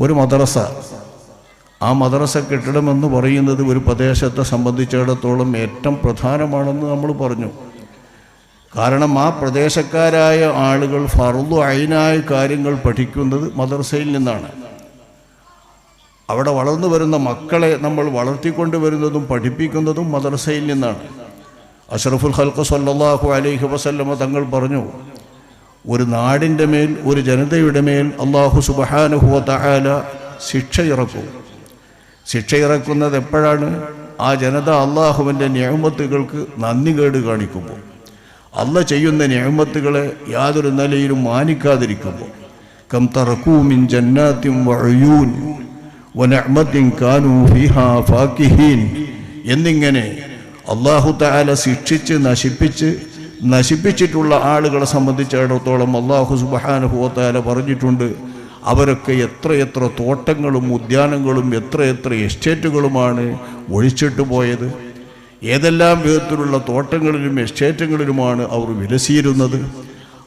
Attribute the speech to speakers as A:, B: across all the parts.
A: ഒരു മദ്രസ. ആ മദ്രസ കെട്ടിടമെന്ന് പറയുന്നത് ഒരു പ്രദേശത്തെ സംബന്ധിച്ചിടത്തോളം ഏറ്റവും പ്രധാനമാണെന്ന് നമ്മൾ പറഞ്ഞു. കാരണം ആ പ്രദേശക്കാരായ ആളുകൾ ഫറുദു അയിനായ കാര്യങ്ങൾ പഠിക്കുന്നത് മദ്രസയിൽ നിന്നാണ്. അവിടെ വളർന്നു വരുന്ന മക്കളെ നമ്മൾ വളർത്തിക്കൊണ്ടുവരുന്നതും പഠിപ്പിക്കുന്നതും മദ്രസയിൽ നിന്നാണ്. അഷ്റഫുൽ ഹൽക്ക് സല്ലാഹു അലൈഹി വസല്ലമ തങ്ങൾ പറഞ്ഞു ഒരു നാടിന്റെ മേൽ ഒരു ജനതയുടെ മേൽ അള്ളാഹു സുബഹാനുഹുവ തആല ശിക്ഷ ഇറക്കും ശിക്ഷ ഇറക്കുന്നത് എപ്പോഴാണ്? ആ ജനത അള്ളാഹുവിന്റെ ഞാമത്തുകൾക്ക് നന്ദി കേട് കാണിക്കുമ്പോൾ. അല്ല ചെയ്യുന്ന ഞാമത്തുകളെ യാതൊരു നിലയിലും മാനിക്കാതിരിക്കുമ്പോൾ. കം തറക്കൂമിൻ ജന്നാത്തിൻ കാനൂ എന്നിങ്ങനെ അള്ളാഹു താല ശിക്ഷിച്ച് നശിപ്പിച്ച് നശിപ്പിച്ചിട്ടുള്ള ആളുകളെ സംബന്ധിച്ചിടത്തോളം അള്ളാഹു സുബഹാനുഹു തആല പറഞ്ഞിട്ടുണ്ട് അവരൊക്കെ എത്രയെത്ര തോട്ടങ്ങളും ഉദ്യാനങ്ങളും എത്രയെത്ര എസ്റ്റേറ്റുകളുമാണ് ഒഴിച്ചിട്ട് പോയത്. ഏതെല്ലാം വിധത്തിലുള്ള തോട്ടങ്ങളിലും എസ്റ്റേറ്റുകളിലുമാണ് അവർ വിലസിയിരുന്നത്.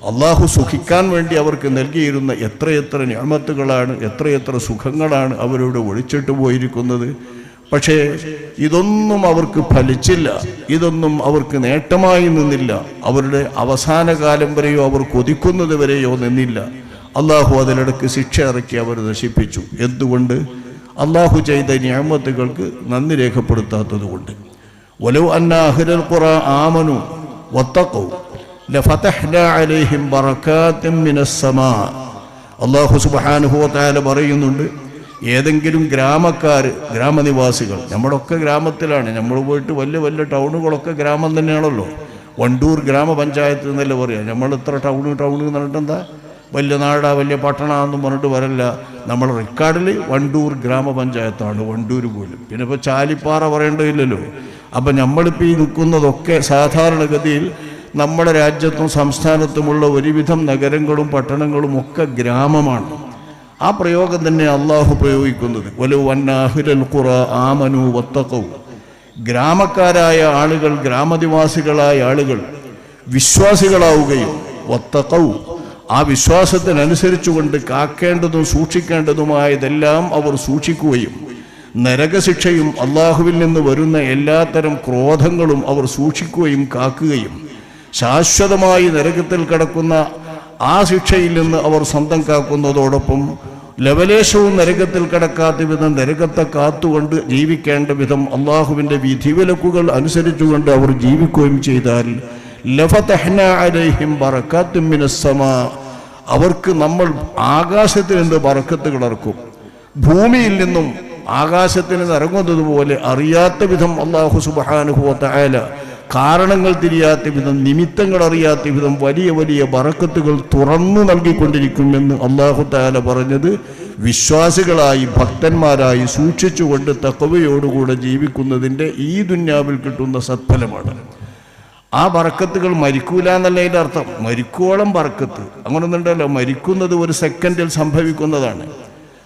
A: അള്ളാഹു സുഖിക്കാൻ വേണ്ടി അവർക്ക് നൽകിയിരുന്ന എത്രയെത്ര ഞാമത്തുകളാണ് എത്രയെത്ര സുഖങ്ങളാണ് അവരോട് ഒളിച്ചിട്ട് പോയിരിക്കുന്നത്. പക്ഷേ ഇതൊന്നും അവർക്ക് ഫലിച്ചില്ല. ഇതൊന്നും അവർക്ക് നേട്ടമായി നിന്നില്ല. അവരുടെ അവസാന കാലം വരെയോ അവർ കൊതിക്കുന്നത് വരെയോ നിന്നില്ല. അള്ളാഹു അതിലിടക്ക് ശിക്ഷ ഇറക്കി അവർ നശിപ്പിച്ചു. എന്തുകൊണ്ട്? അള്ളാഹു ചെയ്ത ഞാമത്തുകൾക്ക് നന്ദി രേഖപ്പെടുത്താത്തത് കൊണ്ട് ഒലവ് അന്നാഹിരൽ ഖുറ ആമനു വത്തക്കോ അള്ളാഹു സുബാനുഭവത്തായാലും പറയുന്നുണ്ട് ഏതെങ്കിലും ഗ്രാമക്കാർ ഗ്രാമനിവാസികൾ നമ്മളൊക്കെ ഗ്രാമത്തിലാണ്. നമ്മൾ പോയിട്ട് വലിയ വലിയ ടൗണുകളൊക്കെ ഗ്രാമം തന്നെയാണല്ലോ. വണ്ടൂർ ഗ്രാമപഞ്ചായത്ത് എന്നല്ലേ പറയാം. നമ്മൾ ഇത്ര ടൗണ് ടൗണ് എന്ന് വലിയ നാടാ വലിയ പട്ടണമെന്നും പറഞ്ഞിട്ട് വരല്ല. നമ്മൾ റെക്കോർഡിൽ വണ്ടൂർ ഗ്രാമപഞ്ചായത്താണ് വണ്ടൂർ പോലും. പിന്നെ ഇപ്പോൾ ചാലിപ്പാറ പറയേണ്ടതില്ലല്ലോ. അപ്പം നമ്മളിപ്പോൾ ഈ നിൽക്കുന്നതൊക്കെ സാധാരണഗതിയിൽ നമ്മുടെ രാജ്യത്തും സംസ്ഥാനത്തുമുള്ള ഒരുവിധം നഗരങ്ങളും പട്ടണങ്ങളും ഒക്കെ ഗ്രാമമാണ്. ആ പ്രയോഗം തന്നെ അള്ളാഹു പ്രയോഗിക്കുന്നത്. വലു വന്നാഹുരൽ ഖുറ ആമനു വത്തക്കവും ഗ്രാമക്കാരായ ആളുകൾ ഗ്രാമനിവാസികളായ ആളുകൾ വിശ്വാസികളാവുകയും വത്തക്കവും ആ വിശ്വാസത്തിനനുസരിച്ചുകൊണ്ട് കാക്കേണ്ടതും സൂക്ഷിക്കേണ്ടതുമായതെല്ലാം അവർ സൂക്ഷിക്കുകയും നരകശിക്ഷയും അള്ളാഹുവിൽ നിന്ന് വരുന്ന എല്ലാത്തരം ക്രോധങ്ങളും അവർ സൂക്ഷിക്കുകയും കാക്കുകയും ശാശ്വതമായി നരകത്തിൽ കിടക്കുന്ന ആ ശിക്ഷയിൽ നിന്ന് അവർ സ്വന്തം കാക്കുന്നതോടൊപ്പം ലവലേശവും നരകത്തിൽ കിടക്കാത്ത വിധം നരകത്തെ കാത്തുകൊണ്ട് ജീവിക്കേണ്ട വിധം അള്ളാഹുവിന്റെ വിധിവിലക്കുകൾ അനുസരിച്ചുകൊണ്ട് അവർ ജീവിക്കുകയും ചെയ്താൽ അവർക്ക് നമ്മൾ ആകാശത്തിൽ നിന്ന് ബറക്കത്തുകൾ ഇറക്കും. ഭൂമിയിൽ നിന്നും ആകാശത്തിൽ നിന്ന് ഇറങ്ങുന്നത് പോലെ അറിയാത്ത വിധം അള്ളാഹു സുബാനുഭവത്ത ആയ കാരണങ്ങൾ തിരിയാത്ത വിധം നിമിത്തങ്ങൾ അറിയാത്ത വിധം വലിയ വലിയ വറക്കത്തുകൾ തുറന്നു നൽകിക്കൊണ്ടിരിക്കുമെന്ന് അള്ളാഹു താല പറഞ്ഞത് വിശ്വാസികളായി ഭക്തന്മാരായി സൂക്ഷിച്ചുകൊണ്ട് തക്കവയോടുകൂടെ ജീവിക്കുന്നതിന്റെ ഈ ദുന്യാവിൽ കിട്ടുന്ന സത്ഫലമാണ്. ആ വറക്കത്തുകൾ മരിക്കൂല എന്നല്ല അതിന്റെ അർത്ഥം? മരിക്കോളം വറക്കത്ത്. അങ്ങനൊന്നുണ്ടല്ലോ മരിക്കുന്നത് ഒരു സെക്കൻഡിൽ സംഭവിക്കുന്നതാണ്.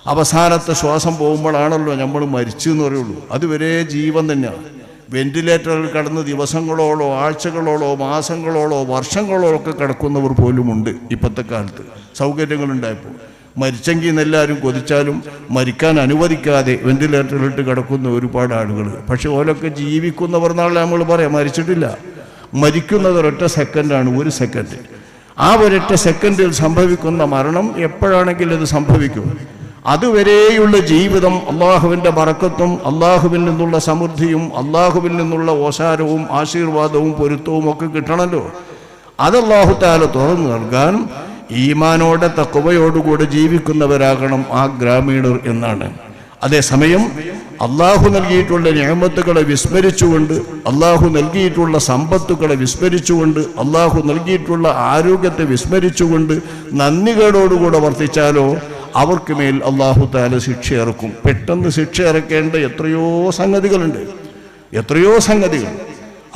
A: അവസാനത്തെ ശ്വാസം പോകുമ്പോഴാണല്ലോ നമ്മൾ മരിച്ചു എന്ന് പറയുള്ളൂ. അതുവരെ ജീവൻ തന്നെയാണ്. വെന്റിലേറ്ററിൽ കിടന്ന് ദിവസങ്ങളോളോ ആഴ്ചകളോളോ മാസങ്ങളോളോ വർഷങ്ങളോളോ ഒക്കെ കിടക്കുന്നവർ പോലുമുണ്ട് ഇപ്പോഴത്തെ കാലത്ത്. സൗകര്യങ്ങളുണ്ടായപ്പോൾ. മരിച്ചെങ്കിൽ എന്നെല്ലാവരും കൊതിച്ചാലും മരിക്കാൻ അനുവദിക്കാതെ വെന്റിലേറ്ററിലിട്ട് കിടക്കുന്ന ഒരുപാട് ആളുകൾ പക്ഷെ ഓലൊക്കെ ജീവിക്കുന്നവർ നാളെ നമ്മൾ പറയാം മരിച്ചിട്ടില്ല. മരിക്കുന്നത് ഒരൊറ്റ സെക്കൻഡാണ് ഒരു സെക്കൻഡ്. ആ ഒരൊറ്റ സെക്കൻഡിൽ സംഭവിക്കുന്ന മരണം എപ്പോഴാണെങ്കിലും അത് സംഭവിക്കും. അതുവരെയുള്ള ജീവിതം അള്ളാഹുവിന്റെ മറക്കത്തും അള്ളാഹുവിൽ നിന്നുള്ള സമൃദ്ധിയും അള്ളാഹുവിൽ നിന്നുള്ള ഓശാരവും ആശീർവാദവും പൊരുത്തവും ഒക്കെ കിട്ടണമല്ലോ അത് അള്ളാഹുത്താല തുറന്നു നൽകാൻ ഈമാനോടെ തക്കുവയോടുകൂടെ ജീവിക്കുന്നവരാകണം ആ ഗ്രാമീണർ എന്നാണ്. അതേസമയം അള്ളാഹു നൽകിയിട്ടുള്ള ഞാമത്തുകളെ വിസ്മരിച്ചുകൊണ്ട് അള്ളാഹു നൽകിയിട്ടുള്ള സമ്പത്തുകളെ വിസ്മരിച്ചുകൊണ്ട് അള്ളാഹു നൽകിയിട്ടുള്ള ആരോഗ്യത്തെ വിസ്മരിച്ചുകൊണ്ട് നന്ദികേടോടുകൂടെ വർത്തിച്ചാലോ അവർക്ക് മേൽ അള്ളാഹു താല ശിക്ഷ ഇറക്കും പെട്ടെന്ന് ശിക്ഷ ഇറക്കേണ്ട എത്രയോ സംഗതികളുണ്ട്. എത്രയോ സംഗതികൾ.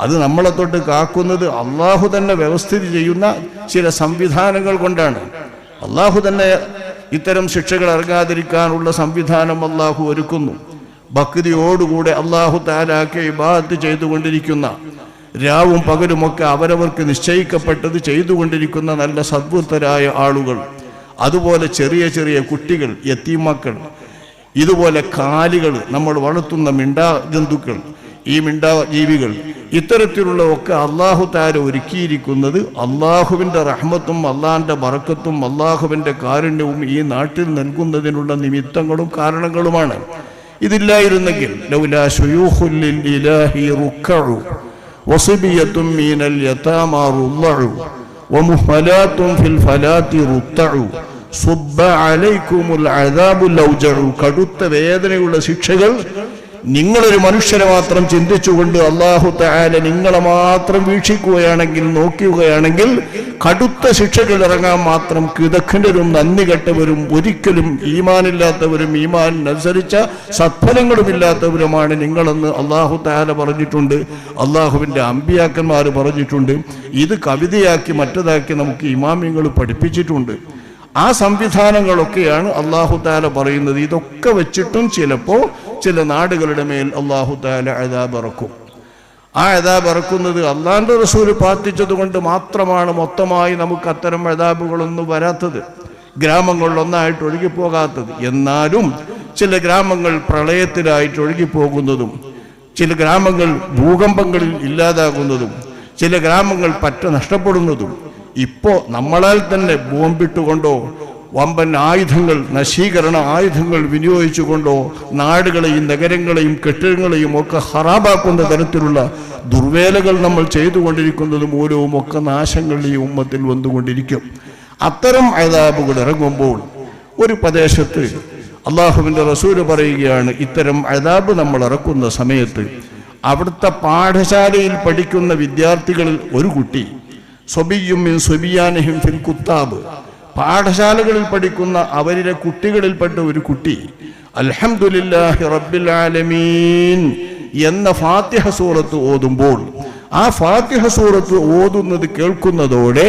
A: അത് നമ്മളെ തൊട്ട് കാക്കുന്നത് അള്ളാഹു തന്നെ വ്യവസ്ഥിതി ചെയ്യുന്ന ചില സംവിധാനങ്ങൾ കൊണ്ടാണ്. അള്ളാഹു തന്നെ ഇത്തരം ശിക്ഷകൾ ഇറങ്ങാതിരിക്കാനുള്ള സംവിധാനം അള്ളാഹു ഒരുക്കുന്നു. ഭക്തിയോടുകൂടെ അള്ളാഹു താലാക്കെ ഇബാദത്ത് ചെയ്തുകൊണ്ടിരിക്കുന്ന രാവും പകലുമൊക്കെ അവരവർക്ക് നിശ്ചയിക്കപ്പെട്ടത് ചെയ്തുകൊണ്ടിരിക്കുന്ന നല്ല സദ്വൃത്തരായ ആളുകൾ. അതുപോലെ ചെറിയ ചെറിയ കുട്ടികൾ എത്തിമക്കൾ ഇതുപോലെ കാലികൾ നമ്മൾ വളർത്തുന്ന മിണ്ടാ ജന്തുക്കൾ ഈ മിണ്ടാ ജീവികൾ ഇത്തരത്തിലുള്ള ഒക്കെ അള്ളാഹു താര ഒരുക്കിയിരിക്കുന്നത് അള്ളാഹുവിന്റെ റഹ്മത്തും അള്ളാഹിന്റെ ബറക്കത്തും അള്ളാഹുവിന്റെ കാരുണ്യവും ഈ നാട്ടിൽ നൽകുന്നതിനുള്ള നിമിത്തങ്ങളും കാരണങ്ങളുമാണ്. ഇതില്ലായിരുന്നെങ്കിൽ ലൗലാ കടുത്ത വേദനയുള്ള ശിക്ഷകൾ നിങ്ങളൊരു മനുഷ്യരെ മാത്രം ചിന്തിച്ചുകൊണ്ട് അള്ളാഹു തആല നിങ്ങളെ മാത്രം വീക്ഷിക്കുകയാണെങ്കിൽ നോക്കുകയാണെങ്കിൽ കടുത്ത ശിക്ഷകൾ ഇറങ്ങാൻ മാത്രം കിതഖണ്ഡരും നന്ദി കെട്ടവരും ഒരിക്കലും ഈമാനില്ലാത്തവരും ഈമാനിനനുസരിച്ച സത്ഫലങ്ങളുമില്ലാത്തവരുമാണ് നിങ്ങളെന്ന് അള്ളാഹു തആല പറഞ്ഞിട്ടുണ്ട്. അള്ളാഹുവിന്റെ അമ്പിയാക്കന്മാർ പറഞ്ഞിട്ടുണ്ട്. ഇത് കവിതയാക്കി മറ്റതാക്കി നമുക്ക് ഇമാമിങ്ങൾ പഠിപ്പിച്ചിട്ടുണ്ട്. ആ സംവിധാനങ്ങളൊക്കെയാണ് അള്ളാഹു താല പറയുന്നത്. ഇതൊക്കെ വെച്ചിട്ടും ചിലപ്പോൾ ചില നാടുകളുടെ മേൽ അള്ളാഹു താല അതാബ് ഇറക്കും ആ അതാബ് ഇറക്കുന്നത് അള്ളാന്റെ റസൂൽ പ്രാർത്ഥിച്ചത് കൊണ്ട് മാത്രമാണ് മൊത്തമായി നമുക്ക് അത്തരം അതാബുകളൊന്നും വരാത്തത്. ഗ്രാമങ്ങളിലൊന്നായിട്ട് ഒഴുകിപ്പോകാത്തത്. എന്നാലും ചില ഗ്രാമങ്ങൾ പ്രളയത്തിലായിട്ട് ഒഴുകിപ്പോകുന്നതും ചില ഗ്രാമങ്ങൾ ഭൂകമ്പങ്ങളിൽ ഇല്ലാതാകുന്നതും ചില ഗ്രാമങ്ങൾ പറ്റ നഷ്ടപ്പെടുന്നതും ഇപ്പോൾ നമ്മളാൽ തന്നെ ബോംബിട്ടുകൊണ്ടോ വമ്പൻ ആയുധങ്ങൾ നശീകരണ ആയുധങ്ങൾ വിനിയോഗിച്ചുകൊണ്ടോ നാടുകളെയും നഗരങ്ങളെയും കെട്ടിടങ്ങളെയും ഒക്കെ ഹറാബാക്കുന്ന തരത്തിലുള്ള ദുർവേലകൾ നമ്മൾ ചെയ്തുകൊണ്ടിരിക്കുന്നത് മൂലവും ഒക്കെ നാശങ്ങൾ ഈ ഉമ്മത്തിൽ വന്നുകൊണ്ടിരിക്കും. അത്തരം അതാബുകൾ ഇറങ്ങുമ്പോൾ ഒരു പ്രദേശത്ത് അള്ളാഹുവിന്റെ റസൂൽ പറയുകയാണ് ഇത്തരം അതാബ് നമ്മൾ ഇറക്കുന്ന സമയത്ത് അവിടുത്തെ പാഠശാലയിൽ പഠിക്കുന്ന വിദ്യാർത്ഥികളിൽ ഒരു കുട്ടി സ്വബിയും മിൻ സ്വബിയാനഹിം ഫിൽ കുത്താബ്. പാഠശാലകളിൽ പഠിക്കുന്ന അവരിലെ കുട്ടികളിൽപ്പെട്ട ഒരു കുട്ടി അൽഹംദുലില്ലാഹി റബ്ബിൽ ആലമീൻ എന്ന ഫാത്തിഹ സൂറത്ത് ഓതുമ്പോൾ ആ ഫാത്തിഹ സൂറത്ത് ഓതുന്നത് കേൾക്കുന്നതോടെ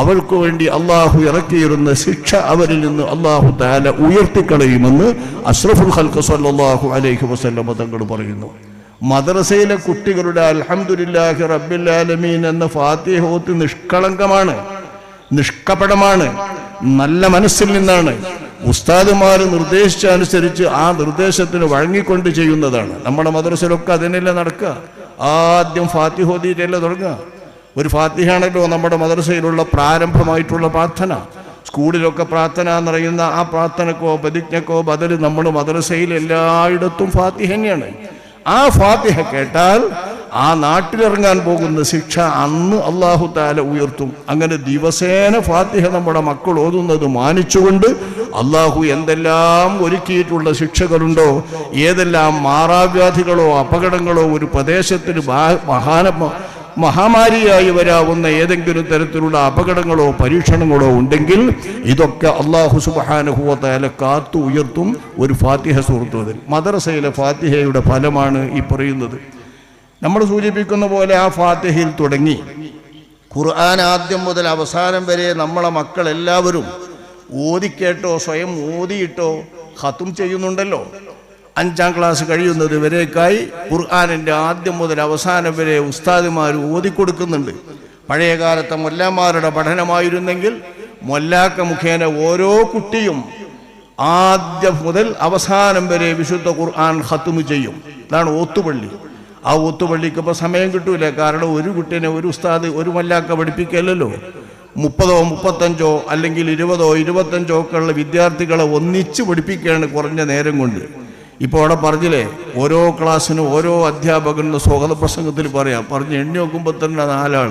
A: അവൾക്ക് വേണ്ടി അള്ളാഹു ഇറക്കിയിരുന്ന ശിക്ഷ അവരിൽ നിന്ന് അള്ളാഹു താല ഉയർത്തിക്കളയുമെന്ന് അഷ്റഫുൽ ഹൽക്ക് സല്ലാഹു അലൈഹി വസല്ലം തങ്ങൾ പറയുന്നു. മദ്രസയിലെ കുട്ടികളുടെ അലഹമുല്ലാഹി റബ്ബിൽ ആലമീൻ എന്ന ഫാത്തിഹോത്ത് നിഷ്കളങ്കമാണ് നിഷ്കപടമാണ് നല്ല മനസ്സിൽ നിന്നാണ് ഉസ്താദുമാർ നിർദ്ദേശിച്ച അനുസരിച്ച് ആ നിർദ്ദേശത്തിന് വഴങ്ങിക്കൊണ്ട് ചെയ്യുന്നതാണ്. നമ്മുടെ മദ്രസയിലൊക്കെ അതിനല്ലേ നടക്കുക? ആദ്യം ഫാത്തിഹ ഓതിയിട്ടല്ലേ തുടങ്ങുക? ഒരു ഫാത്തിഹാണല്ലോ നമ്മുടെ മദ്രസയിലുള്ള പ്രാരംഭമായിട്ടുള്ള പ്രാർത്ഥന. സ്കൂളിലൊക്കെ പ്രാർത്ഥന എന്ന് ആ പ്രാർത്ഥനക്കോ പ്രതിജ്ഞക്കോ ബദൽ നമ്മൾ മദ്രസയിൽ എല്ലായിടത്തും ഫാത്തിഹ തന്നെയാണ്. ആ ഫാത്തിഹ കേട്ടാൽ ആ നാട്ടിലിറങ്ങാൻ പോകുന്ന ശിക്ഷ അന്ന് അള്ളാഹു താല ഉയർത്തും. അങ്ങനെ ദിവസേന ഫാത്തിഹ നമ്മുടെ മക്കൾ ഓതുന്നത് മാനിച്ചുകൊണ്ട് അള്ളാഹു എന്തെല്ലാം ഒരുക്കിയിട്ടുള്ള ശിക്ഷകളുണ്ടോ ഏതെല്ലാം മാറാവ്യാധികളോ അപകടങ്ങളോ ഒരു പ്രദേശത്തിന് മഹാന മഹാമാരിയായി വരാവുന്ന ഏതെങ്കിലും തരത്തിലുള്ള അപകടങ്ങളോ പരീക്ഷണങ്ങളോ ഉണ്ടെങ്കിൽ ഇതൊക്കെ അള്ളാഹു സുബാനുഭവത്തായ കാത്തു ഉയർത്തും ഒരു ഫാത്തിഹ സുഹൃത്തുവതിൽ മദ്രസയിലെ ഫാത്തിഹയുടെ ഫലമാണ് ഈ പറയുന്നത്. നമ്മൾ സൂചിപ്പിക്കുന്ന പോലെ ആ ഫാത്തിഹയിൽ തുടങ്ങി. ഖുർആൻ ആദ്യം മുതൽ അവസാനം വരെ നമ്മളെ മക്കളെല്ലാവരും ഓതിക്കേട്ടോ സ്വയം ഓതിയിട്ടോ ഹത്തും ചെയ്യുന്നുണ്ടല്ലോ. അഞ്ചാം ക്ലാസ് കഴിയുന്നത് വരേക്കായി ഖുർആാനിന്റെ ആദ്യം മുതൽ അവസാനം വരെ ഉസ്താദിമാർ ഓതിക്കൊടുക്കുന്നുണ്ട് പഴയ കാലത്തെ മൊല്ലാമാരുടെ പഠനമായിരുന്നെങ്കിൽ മൊല്ലാക്ക മുഖേന ഓരോ കുട്ടിയും ആദ്യം മുതൽ അവസാനം വരെ വിശുദ്ധ ഖുർആൻ ഹത്തുമു ചെയ്യും. ഇതാണ് ഓത്തുപള്ളി. ആ ഒത്തുപള്ളിക്ക് ഇപ്പോൾ സമയം കിട്ടൂല. കാരണം ഒരു കുട്ടീനെ ഒരു ഉസ്താദ് ഒരു മല്ലാക്ക പഠിപ്പിക്കല്ലോ മുപ്പതോ മുപ്പത്തഞ്ചോ അല്ലെങ്കിൽ ഇരുപതോ ഇരുപത്തഞ്ചോ ഒക്കെ ഉള്ള വിദ്യാർത്ഥികളെ ഒന്നിച്ച് പഠിപ്പിക്കുകയാണ് കുറഞ്ഞ നേരം കൊണ്ട്. ഇപ്പോൾ അവിടെ പറഞ്ഞില്ലേ ഓരോ ക്ലാസ്സിനും ഓരോ അധ്യാപകനും സ്വാഗത പ്രസംഗത്തിൽ പറയാം. പറഞ്ഞ് എണ്ണി നോക്കുമ്പോൾ തന്നെ നാലാൾ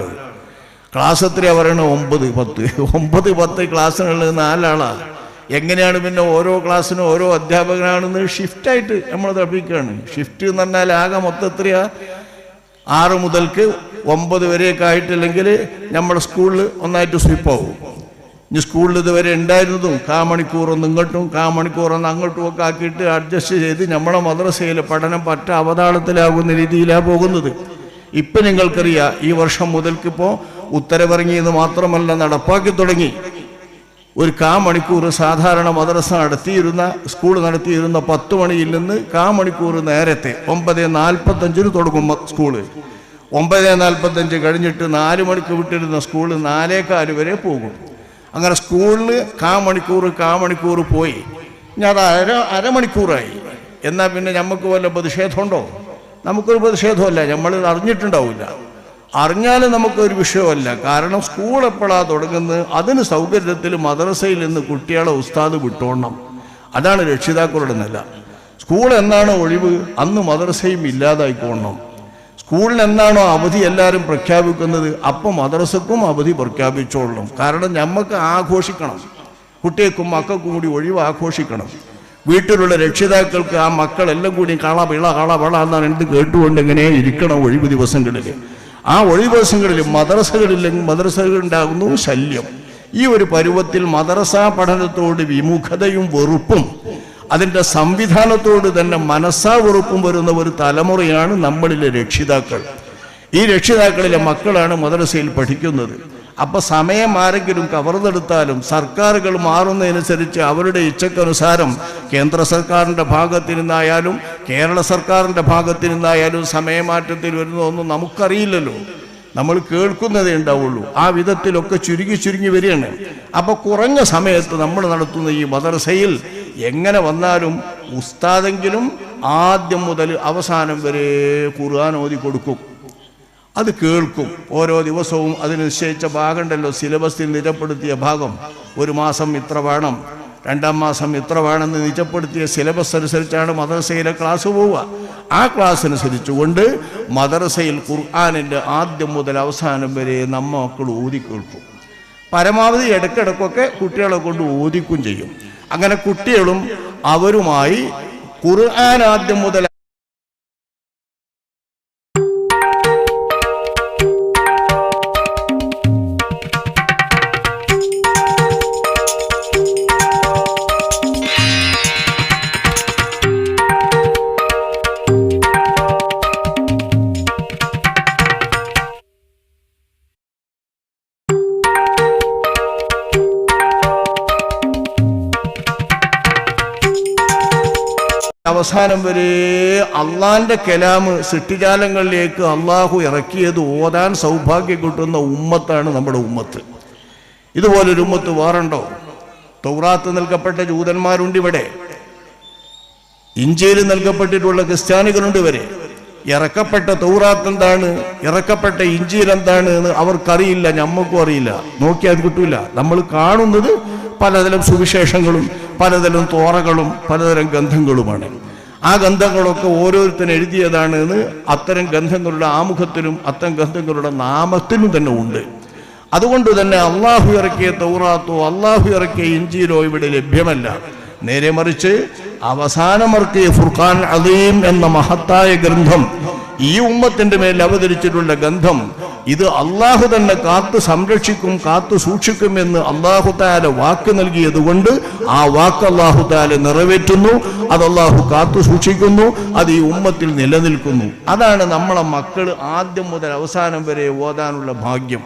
A: ക്ലാസ് എത്രയാ പറയണത് ഒമ്പത് പത്ത്. ഒമ്പത് പത്ത് ക്ലാസ്സിനുള്ളത് നാലാളാണ് എങ്ങനെയാണ് പിന്നെ ഓരോ ക്ലാസ്സിനും ഓരോ അധ്യാപകനാണെന്ന് ഷിഫ്റ്റായിട്ട് നമ്മൾ തപ്പിക്കുകയാണ്. ഷിഫ്റ്റ് എന്ന് പറഞ്ഞാൽ ആകെ മൊത്തം എത്രയാ? ആറ് മുതൽക്ക് ഒമ്പത് വരെയൊക്കെ ആയിട്ടില്ലെങ്കിൽ നമ്മുടെ സ്കൂളിൽ ഒന്നായിട്ട് സ്വീപ്പാവും ഇനി സ്കൂളിൽ ഇതുവരെ ഉണ്ടായിരുന്നതും കാ മണിക്കൂറൊന്ന് ഇങ്ങോട്ടും കാ മണിക്കൂറൊന്ന് അങ്ങോട്ടും ഒക്കെ ആക്കിയിട്ട് അഡ്ജസ്റ്റ് ചെയ്ത് നമ്മളെ മദ്രസയിലെ പഠനം പറ്റ അവതാളത്തിലാകുന്ന രീതിയിലാണ് പോകുന്നത്. ഇപ്പം നിങ്ങൾക്കറിയാം ഈ വർഷം മുതൽക്കിപ്പോൾ ഉത്തരവിറങ്ങിയത് മാത്രമല്ല നടപ്പാക്കി തുടങ്ങി. ഒരു കാ മണിക്കൂർ സാധാരണ മദ്രസ നടത്തിയിരുന്ന സ്കൂൾ നടത്തിയിരുന്ന പത്ത് മണിയിൽ നിന്ന് കാ മണിക്കൂർ നേരത്തെ ഒമ്പത് നാൽപ്പത്തഞ്ചിന് തുടങ്ങും സ്കൂൾ ഒമ്പത് നാൽപ്പത്തഞ്ച് കഴിഞ്ഞിട്ട് നാല് മണിക്ക് വിട്ടിരുന്ന സ്കൂൾ നാലേക്കാൽ വരെ പോകും. അങ്ങനെ സ്കൂളിൽ കാ മണിക്കൂർ കാ മണിക്കൂർ പോയി. ഞാൻ അത് അര അരമണിക്കൂറായി. എന്നാൽ പിന്നെ നമുക്ക് വല്ല പ്രതിഷേധമുണ്ടോ? നമുക്കൊരു പ്രതിഷേധമല്ല നമ്മൾ അറിഞ്ഞിട്ടുണ്ടാവില്ല. അറിഞ്ഞാലും നമുക്കൊരു വിഷയമല്ല. കാരണം സ്കൂൾ എപ്പോഴാണ് തുടങ്ങുന്നത്? അതിന് സൗകര്യത്തിൽ മദ്രസയിൽ നിന്ന് കുട്ടികളെ ഉസ്താദ് വിട്ടോണം. അതാണ് രക്ഷിതാക്കളുടെ നില. സ്കൂൾ എന്നാണ് ഒഴിവ്? അന്ന് മദ്രസയും ഇല്ലാതായിക്കോണം സ്കൂളിൽ എന്നാണോ അവധി എല്ലാവരും പ്രഖ്യാപിക്കുന്നത്? അപ്പം മദ്രസക്കും അവധി പ്രഖ്യാപിച്ചോളണം. കാരണം നമുക്ക് ആഘോഷിക്കണം. കുട്ടികൾക്കും മക്കൾക്കും കൂടി ഒഴിവ് ആഘോഷിക്കണം. വീട്ടിലുള്ള രക്ഷിതാക്കൾക്ക് ആ മക്കളെല്ലാം കൂടി കള വിള കള വള എന്നാണ് എന്ത് കേട്ടുകൊണ്ട് ഇങ്ങനെ ഇരിക്കണം ഒഴിവ് ദിവസങ്ങളിൽ ആ ഒഴിവ് ദിവസങ്ങളിൽ മദ്രസകളില്ലെങ്കിൽ മദ്രസകളുണ്ടാകുന്നു ശല്യം. ഈ ഒരു പരുവത്തിൽ മദ്രസാ പഠനത്തോട് വിമുഖതയും വെറുപ്പും അതിന്റെ സംവിധാനത്തോട് തന്നെ മനസ്സാ വരുന്ന ഒരു തലമുറയാണ് നമ്മളിലെ രക്ഷിതാക്കൾ. ഈ രക്ഷിതാക്കളിലെ മക്കളാണ് മദ്രസയിൽ പഠിക്കുന്നത്. അപ്പോൾ സമയം ആരെങ്കിലും കവർന്നെടുത്താലും സർക്കാരുകൾ മാറുന്നതനുസരിച്ച് അവരുടെ ഇച്ഛക്കനുസാരം കേന്ദ്ര സർക്കാരിന്റെ ഭാഗത്തു നിന്നായാലും കേരള സർക്കാരിന്റെ ഭാഗത്തു നിന്നായാലും സമയമാറ്റത്തിൽ വരുന്നതൊന്നും നമുക്കറിയില്ലല്ലോ. നമ്മൾ കേൾക്കുന്നതേ ഉണ്ടാവുള്ളൂ. ആ വിധത്തിലൊക്കെ ചുരുങ്ങി ചുരുങ്ങി വരികയാണ്. അപ്പോൾ കുറഞ്ഞ സമയത്ത് നമ്മൾ നടത്തുന്ന ഈ മദർസയിൽ എങ്ങനെ വന്നാലും ഉസ്താദെങ്കിലും ആദ്യം മുതൽ അവസാനം വരെ ഖുർആൻ ഓതി കൊടുക്കും. അത് കേൾക്കും. ഓരോ ദിവസവും അതിന് നിശ്ചയിച്ച ഭാഗമുണ്ടല്ലോ. സിലബസിൽ നിജപ്പെടുത്തിയ ഭാഗം. ഒരു മാസം ഇത്ര വേണം. രണ്ടാം മാസം ഇത്ര വേണമെന്ന് നിജപ്പെടുത്തിയ സിലബസ് അനുസരിച്ചാണ് മദ്രസയിലെ ക്ലാസ് പോവുക. ആ ക്ലാസ് അനുസരിച്ചുകൊണ്ട് മദ്രസയിൽ ഖുർആാനിന്റെ ആദ്യം മുതൽ അവസാനം വരെ നമ്മ മക്കൾ ഊതി കേൾക്കും. പരമാവധി ഇടയ്ക്കിടയ്ക്കൊക്കെ കുട്ടികളെ കൊണ്ട് ഓദിക്കും ചെയ്യും. അങ്ങനെ കുട്ടികളും അവരുമായി ഖുർആൻ ആദ്യം മുതൽ അവസാനം വരെ അള്ളാന്റെ കലാമ് സൃഷ്ടിജാലങ്ങളിലേക്ക് അള്ളാഹു ഇറക്കിയത് ഓതാൻ സൗഭാഗ്യം കിട്ടുന്ന ഉമ്മത്താണ് നമ്മുടെ ഉമ്മത്ത്. ഇതുപോലൊരു ഉമ്മത്ത് വേറുണ്ടോ? തൗറാത്ത് നൽകപ്പെട്ട ജൂതന്മാരുണ്ട് ഇവിടെ. ഇഞ്ചിയിൽ നൽകപ്പെട്ടിട്ടുള്ള ക്രിസ്ത്യാനികളുണ്ട് ഇവരെ. ഇറക്കപ്പെട്ട തൗറാത്ത് എന്താണ്? ഇറക്കപ്പെട്ട ഇഞ്ചിയിൽ എന്താണ് എന്ന് അവർക്കറിയില്ല ഞമ്മക്കും അറിയില്ല. നോക്കിയാൽ കിട്ടൂല. നമ്മൾ കാണുന്നത് പലതരം സുവിശേഷങ്ങളും പലതരം തോറകളും പലതരം ഗന്ധങ്ങളുമാണ് ആ ഗന്ധങ്ങളൊക്കെ ഓരോരുത്തരും എഴുതിയതാണ് എന്ന് അത്തരം ഗന്ധങ്ങളുടെ ആമുഖത്തിലും അത്തരം ഗന്ധങ്ങളുടെ നാമത്തിലും തന്നെ ഉണ്ട്. അതുകൊണ്ട് തന്നെ അള്ളാഹു ഇറക്കിയ തൗറാത്തോ അള്ളാഹു ഇറക്കിയ ഇഞ്ചിയിലോ ഇവിടെ ലഭ്യമല്ല. നേരെ മറിച്ച് അവസാനമിറക്കിയ ഫുർഖാൻ അലീം എന്ന മഹത്തായ ഗ്രന്ഥം ഈ ഉമ്മത്തിന്റെ മേൽ അവതരിച്ചിട്ടുള്ള ഗന്ധം ഇത് അള്ളാഹു തന്നെ കാത്തു സംരക്ഷിക്കും കാത്തു സൂക്ഷിക്കുമെന്ന് അള്ളാഹു താല വാക്ക് നൽകിയത് കൊണ്ട് ആ വാക്ക് അള്ളാഹു താല നിറവേറ്റുന്നു അത് അള്ളാഹു കാത്തു സൂക്ഷിക്കുന്നു അത് ഈ ഉമ്മത്തിൽ നിലനിൽക്കുന്നു. അതാണ് നമ്മളെ മക്കൾ ആദ്യം മുതൽ അവസാനം വരെ ഓതാനുള്ള ഭാഗ്യം.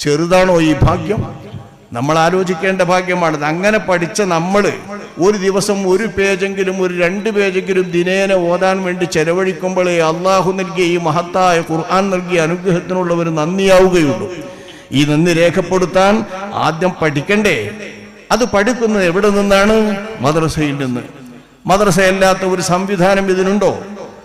A: ചെറുതാണോ ഈ ഭാഗ്യം? നമ്മൾ ആലോചിക്കേണ്ട ഭാഗ്യമാണത്. അങ്ങനെ പഠിച്ച നമ്മൾ ഒരു ദിവസം ഒരു പേജെങ്കിലും ഒരു രണ്ട് പേജെങ്കിലും ദിനേന ഓതാൻ വേണ്ടി ചെലവഴിക്കുമ്പോഴേ അള്ളാഹു നൽകിയ ഈ മഹത്തായ ഖുർആൻ നൽകിയ അനുഗ്രഹത്തിനുള്ള ഒരു നന്ദിയാവുകയുള്ളൂ. ഈ നന്ദി രേഖപ്പെടുത്താൻ ആദ്യം പഠിക്കണ്ടേ? അത് പഠിക്കുന്നത് എവിടെ നിന്നാണ്? മദ്രസയിൽ നിന്ന്. മദ്രസയല്ലാത്ത ഒരു സംവിധാനം ഇതിനുണ്ടോ?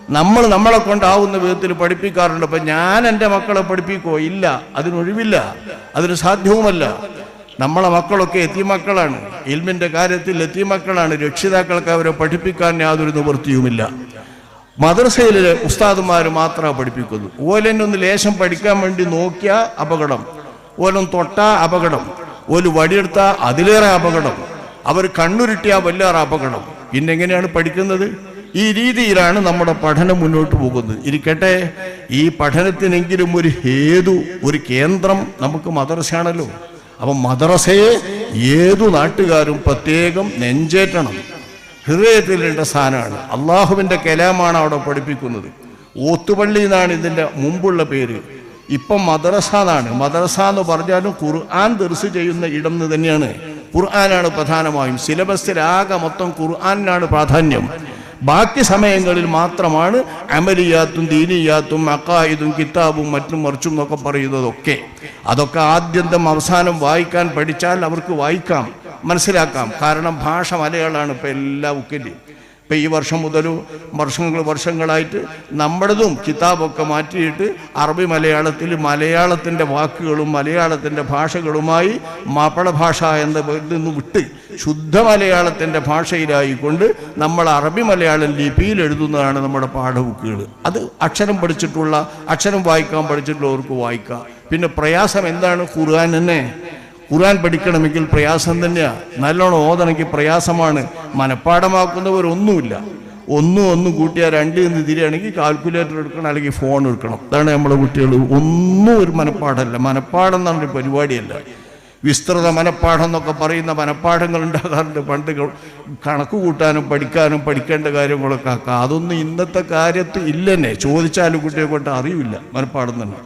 A: നമ്മൾ നമ്മളെ കൊണ്ടാവുന്ന വിധത്തിൽ പഠിപ്പിക്കാറുണ്ട്. അപ്പൊ ഞാൻ എന്റെ മക്കളെ പഠിപ്പിക്കോ ഇല്ല. അതിനൊഴിവില്ല. അതിന് സാധ്യവുമല്ല. നമ്മളെ മക്കളൊക്കെ എത്തിമക്കളാണ്. ഇൽമിന്റെ കാര്യത്തിൽ എത്തിമക്കളാണ്. രക്ഷിതാക്കൾക്ക് അവരെ പഠിപ്പിക്കാൻ യാതൊരു നിവൃത്തിയുമില്ല. മദ്രസയിലെ ഉസ്താദുമാർ മാത്രമേ പഠിപ്പിക്കുന്നു ഓലെന്നൊന്ന് ലേശം പഠിക്കാൻ വേണ്ടി നോക്കിയ അപകടം. ഓലൊന്ന് തൊട്ട അപകടം. ഓൽ വടിയെടുത്ത അതിലേറെ അപകടം. അവർ കണ്ണുരുട്ടിയ വല്ലേറെ അപകടം. ഇന്നെങ്ങനെയാണ് പഠിക്കുന്നത്? ഈ രീതിയിലാണ് നമ്മുടെ പഠനം മുന്നോട്ട് പോകുന്നത്. ഇരിക്കട്ടെ ഈ പഠനത്തിനെങ്കിലും ഒരു ഹേതു ഒരു കേന്ദ്രം നമുക്ക് മദ്രസയാണല്ലോ. അപ്പം മദ്രസയെ ഏതു നാട്ടുകാരും പ്രത്യേകം നെഞ്ചേറ്റണം. ഹൃദയത്തിലേണ്ട സ്ഥാനമാണ് അള്ളാഹുവിന്റെ കലാമാണ് അവിടെ പഠിപ്പിക്കുന്നത്. ഓത്തുപള്ളി എന്നാണ് ഇതിന്റെ മുമ്പുള്ള പേര്. ഇപ്പം മദ്രസ എന്നാണ്. മദ്രസ എന്ന് പറഞ്ഞാലും ഖുർആൻ ദർസ് ചെയ്യുന്ന ഇടം എന്ന് തന്നെയാണ്. ഖുർആനാണ് പ്രധാനമായും. സിലബസിലാകെ മൊത്തം ഖുർആനാണ് പ്രാധാന്യം. ബാക്കി സമയങ്ങളിൽ മാത്രമാണ് അമലിയാത്തും ദീനിയാത്തും അക്കായിദും കിതാബും മറ്റും മറിച്ചും എന്നൊക്കെ പറയുന്നതൊക്കെ. അതൊക്കെ ആദ്യന്തം അവസാനം വായിക്കാൻ പഠിച്ചാൽ അവർക്ക് വായിക്കാം മനസ്സിലാക്കാം. കാരണം ഭാഷ മലയാളമാണ് ഇപ്പം എല്ലാ ബുക്കിന്റെയും ഇപ്പം ഈ വർഷം മുതൽ വർഷങ്ങൾ വർഷങ്ങളായിട്ട് നമ്മുടേതും കിതാബൊക്കെ മാറ്റിയിട്ട് അറബി മലയാളത്തിൽ മലയാളത്തിന്റെ വാക്കുകളും മലയാളത്തിന്റെ ഭാഷകളുമായി മാപ്പിള ഭാഷ എന്ന ഇതിൽ നിന്ന് വിട്ട് ശുദ്ധ മലയാളത്തിന്റെ ഭാഷയിലായിക്കൊണ്ട് നമ്മൾ അറബി മലയാളം ലിപിയിൽ എഴുതുന്നതാണ് നമ്മുടെ പാഠബുക്കുകൾ. അത് അക്ഷരം പഠിച്ചിട്ടുള്ള അക്ഷരം വായിക്കാൻ പഠിച്ചിട്ടുള്ളവർക്ക് വായിക്കാം. പിന്നെ പ്രയാസം എന്താണ്? ഖുർആൻ തന്നെ. ഖുർആൻ പഠിക്കണമെങ്കിൽ പ്രയാസം തന്നെയാണ് നല്ലോണം ഓതണമെങ്കിൽ പ്രയാസമാണ്. മനഃപ്പാടമാക്കുന്നവരൊന്നുമില്ല ഒന്നും ഒന്നും കൂട്ടിയാൽ രണ്ട് എന്ന് തിരിയാണെങ്കിൽ കാൽക്കുലേറ്റർ എടുക്കണം അല്ലെങ്കിൽ ഫോൺ എടുക്കണം. അതാണ് നമ്മുടെ കുട്ടികൾ. ഒന്നും ഒരു മനഃപ്പാടമല്ല മനഃപ്പാടം എന്ന് പരിപാടിയല്ല. വിസ്തൃത മനഃപ്പാഠം എന്നൊക്കെ പറയുന്ന മനഃപ്പാഠങ്ങൾ ഉണ്ടാകാറുണ്ട്. പണ്ട് കണക്ക് കൂട്ടാനും പഠിക്കാനും പഠിക്കേണ്ട കാര്യങ്ങളൊക്കെ ആക്കാം. അതൊന്നും ഇന്നത്തെ കാര്യത്ത് ഇല്ലെന്നെ. ചോദിച്ചാലും കുട്ടിയെ കൊണ്ട് അറിയില്ല. മനഃപ്പാടം തന്നെ.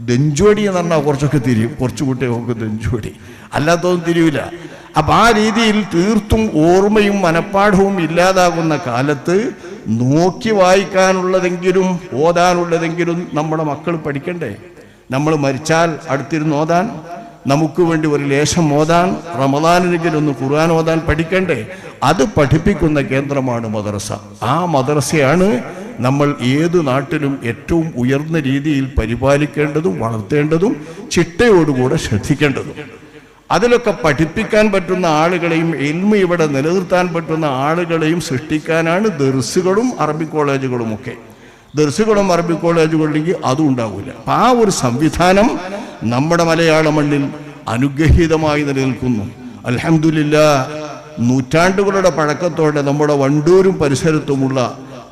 A: ദഞ്ചുവടി എന്ന് പറഞ്ഞാൽ കുറച്ചൊക്കെ തിരിയും. കുറച്ച് കുട്ടികൾക്ക് ദഞ്ചുവടി. അല്ലാത്തതൊന്നും തിരിയില്ല അപ്പം ആ രീതിയിൽ തീർത്തും ഓർമ്മയും മനഃപ്പാഠവും ഇല്ലാതാകുന്ന കാലത്ത് നോക്കി വായിക്കാനുള്ളതെങ്കിലും ഓതാനുള്ളതെങ്കിലും നമ്മുടെ മക്കൾ പഠിക്കണ്ടേ? നമ്മൾ മരിച്ചാൽ അടുത്തിരുന്ന് ഓതാൻ നമുക്ക് വേണ്ടി ഒരു ലേശം ഓതാൻ റമദാനിനെങ്കിലും ഒന്ന് ഖുർആൻ ഓതാൻ പഠിക്കണ്ടേ? അത് പഠിപ്പിക്കുന്ന കേന്ദ്രമാണ് മദ്രസ. ആ മദ്രസയാണ് നമ്മൾ ഏത് നാട്ടിലും ഏറ്റവും ഉയർന്ന രീതിയിൽ പരിപാലിക്കേണ്ടതും വളർത്തേണ്ടതും ചിട്ടയോടുകൂടെ ശ്രദ്ധിക്കേണ്ടതും. അതിലൊക്കെ പഠിപ്പിക്കാൻ പറ്റുന്ന ആളുകളെയും എൽമ ഇവിടെ നിലനിർത്താൻ പറ്റുന്ന ആളുകളെയും സൃഷ്ടിക്കാനാണ് ദർസുകളും അറബി കോളേജുകളും ഒക്കെ ദർസുകളും അറബി കോളേജുകളിലേക്ക് അതും ഉണ്ടാവില്ല. അപ്പം ആ ഒരു സംവിധാനം നമ്മുടെ മലയാള മണ്ണിൽ അനുഗ്രഹീതമായി നിലനിൽക്കുന്നു. അലഹമില്ല നൂറ്റാണ്ടുകളുടെ പഴക്കത്തോടെ നമ്മുടെ വണ്ടൂരും പരിസരത്തുമുള്ള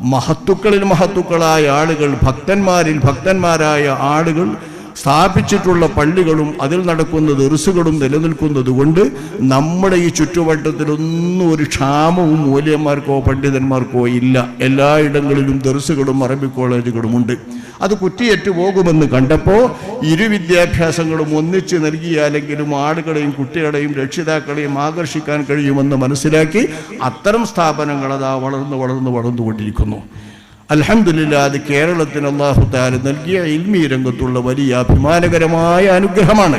A: മഹത്തുക്കളിൽ മഹത്തുക്കളായ ആളുകൾ ഭക്തന്മാരിൽ ഭക്തന്മാരായ ആളുകൾ സ്ഥാപിച്ചിട്ടുള്ള പള്ളികളും അതിൽ നടക്കുന്ന ദെറുസുകളും നിലനിൽക്കുന്നത് കൊണ്ട് നമ്മുടെ ഈ ചുറ്റുവട്ടത്തിലൊന്നും ഒരു ക്ഷാമവും മൂല്യന്മാർക്കോ പണ്ഡിതന്മാർക്കോ ഇല്ല. എല്ലായിടങ്ങളിലും ദർസുകളും അറബി കോളേജുകളും ഉണ്ട്. അത് കുറ്റിയേറ്റു പോകുമെന്ന് കണ്ടപ്പോൾ ഇരു വിദ്യാഭ്യാസങ്ങളും ഒന്നിച്ച് നൽകിയാലെങ്കിലും ആളുകളെയും കുട്ടികളെയും രക്ഷിതാക്കളെയും ആകർഷിക്കാൻ കഴിയുമെന്ന് മനസ്സിലാക്കി അത്തരം സ്ഥാപനങ്ങൾ അതാ വളർന്ന് വളർന്ന് വളർന്നുകൊണ്ടിരിക്കുന്നു. അൽഹംദുലില്ലാ അത് കേരളത്തിന് അള്ളാഹു താല നൽകിയ ഇൽമി രംഗത്തുള്ള വലിയ അഭിമാനകരമായ അനുഗ്രഹമാണ്.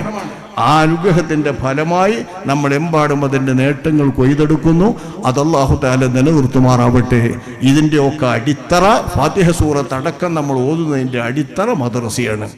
A: ആ അനുഗ്രഹത്തിന്റെ ഫലമായി നമ്മൾ എമ്പാടും അതിന്റെ നേട്ടങ്ങൾ കൊയ്തെടുക്കുന്നു. അത് അള്ളാഹു താല നിലനിർത്തുമാറാവട്ടെ. ഇതിന്റെയൊക്കെ അടിത്തറ ഫാത്തിഹ സൂറത്ത് അടക്കം നമ്മൾ ഓതുന്നതിന്റെ അടിത്തറ മദ്രസയാണ്.